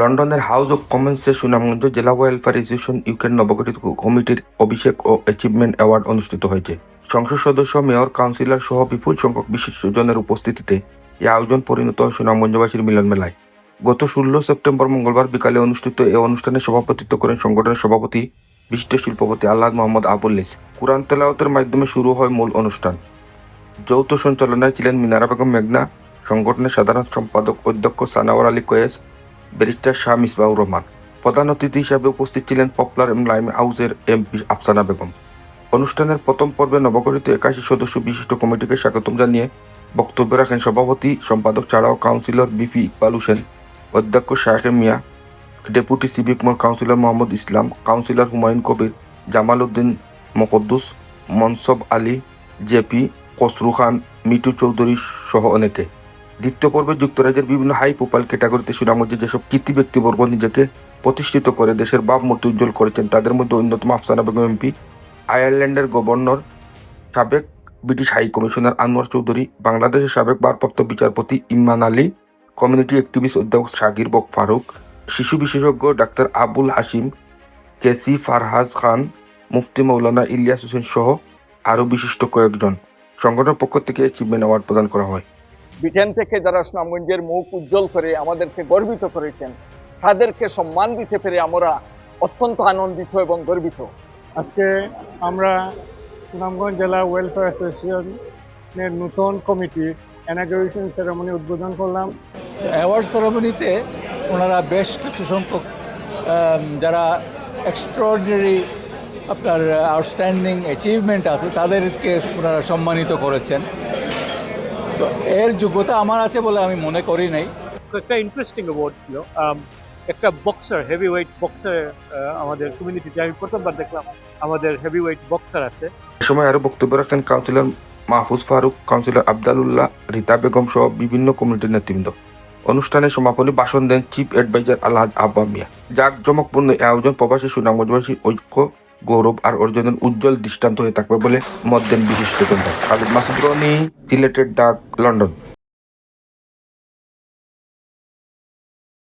লন্ডনের house of কমন্সে Sunamganj জেলা welfare association ইউকের নবগঠিত কমিটির অভিষেক ও অ্যাচিভমেন্ট অ্যাওয়ার্ড অনুষ্ঠিত হয়েছে। সংসদ সদস্য, মেয়র, কাউন্সিলর সহ বিপুল সংখ্যক বিশিষ্টজনের উপস্থিতিতে এই আয়োজন পরিণত হয় সুনামগঞ্জবাসীর মিলন মেলায় গত ষোলো সেপ্টেম্বর মঙ্গলবার বিকালে অনুষ্ঠিত এই অনুষ্ঠানে সভাপতিত্ব করেন সংগঠনের সভাপতি, বিশিষ্ট শিল্পপতি আল্লাহ মোহাম্মদ আবুল্লিস কুরআন তেলাওতের মাধ্যমে শুরু হয় মূল অনুষ্ঠান। যৌথ সঞ্চালনায় ছিলেন মিনারা বেগম মেঘনা, সংগঠনের সাধারণ সম্পাদক অধ্যক্ষ সানাওয়ার আলী কয়েস ব্যারিস্টার শাহ মিসবাউর রহমান। প্রধান অতিথি হিসাবে উপস্থিত ছিলেন পপুলার লাইম হাউসের এমপি আফসানা বেগম। অনুষ্ঠানের প্রথম পর্বে নবগঠিত একাশি সদস্য বিশিষ্ট কমিটিকে স্বাগতম জানিয়ে বক্তব্য রাখেন সভাপতি, সম্পাদক ছাড়াও কাউন্সিলর বিপি ইকবাল হোসেন, অধ্যক্ষ শাহেখ Miah, deputy civic councillor Mohammad Islam, councillor Humayun Kabir, Jamal Uddin Makaddus, Monsob Ali JP Khasru Khan Mitu Chowdhury সহ অনেকে। দ্বিতীয় পর্বে যুক্তরাজ্যের বিভিন্ন হাই প্রোফাইল ক্যাটাগরিতে সুনামগঞ্জে যেসব কীর্তি ব্যক্তিবর্গ নিজেকে প্রতিষ্ঠিত করে দেশের ভাবমূর্তি উজ্জ্বল করেছেন, তাদের মধ্যে অন্যতম আফসানা বেগম এমপি, আয়ারল্যান্ডের গভর্নর, সাবেক British high commissioner Anwar Chowdhury, বাংলাদেশের সাবেক ভারপ্রাপ্ত বিচারপতি ইমরান আলী কমিউনিটি অ্যাক্টিভিস্ট অধ্যাপক শাকির বক ফারুক, শিশু বিশেষজ্ঞ ডাক্তার আবুল হাসিম কেসি ফারহাজ খান, মুফতি মৌলানা ইলিয়াস হোসেন সহ আরও বিশিষ্ট কয়েকজন। সংগঠনের পক্ষ থেকে অ্যাচিভমেন্ট অ্যাওয়ার্ড প্রদান করা হয়। ব্রিটেন থেকে যারা সুনামগঞ্জের মুখ উজ্জ্বল করে আমাদেরকে গর্বিত করেছেন তাদেরকে সম্মান দিতে পেরে আমরা অত্যন্ত আনন্দিত এবং গর্বিত। আজকে আমরা সুনামগঞ্জ জেলা ওয়েলফেয়ার অ্যাসোসিয়েশনের নতুন কমিটি ইনাগ্রেশন সেরেমনি উদ্বোধন করলাম। অ্যাওয়ার্ড সেরেমনিতে ওনারা বেশ কিছু সংখ্যক যারা এক্সট্রাঅর্ডিনারি আপনার আউটস্ট্যান্ডিং অ্যাচিভমেন্ট আছে তাদেরকে ওনারা সম্মানিত করেছেন। তো এর যোগ্যতা আমার আছে বলে আমি মনে করি নাই। একটা ইন্টারেস্টিং অ্যাওয়ার্ড ছিল। একটা বক্সার হেভি ওয়েট বক্সার আমাদের কমিউনিটিতে আমি প্রথমবার দেখলাম। আমাদের হেভি ওয়েট বক্সার আছে সময় আরও বক্তব্য রাখেন কাউন্সিলর মাহফুজ ফারুক কাউন্সিলর আবদালুল্লাহ রিতা বেগম সহ বিভিন্ন কমিটির নেতৃবৃন্দ। অনুষ্ঠানে সমাপনী ভাষণ দেন চিফ অ্যাডভাইজার আলহাজ আব্বা মিয়া। যাক জমকপূর্ণ এই আয়োজন প্রবাসী সুনামগঞ্জবাসী ঐক্য গৌরব আর অর্জনের উজ্জ্বল দৃষ্টান্ত হয়ে থাকবে বলে মত দেন বিশিষ্টজন খালিদ মাসুদ রনি সিলেটের ডাক লন্ডন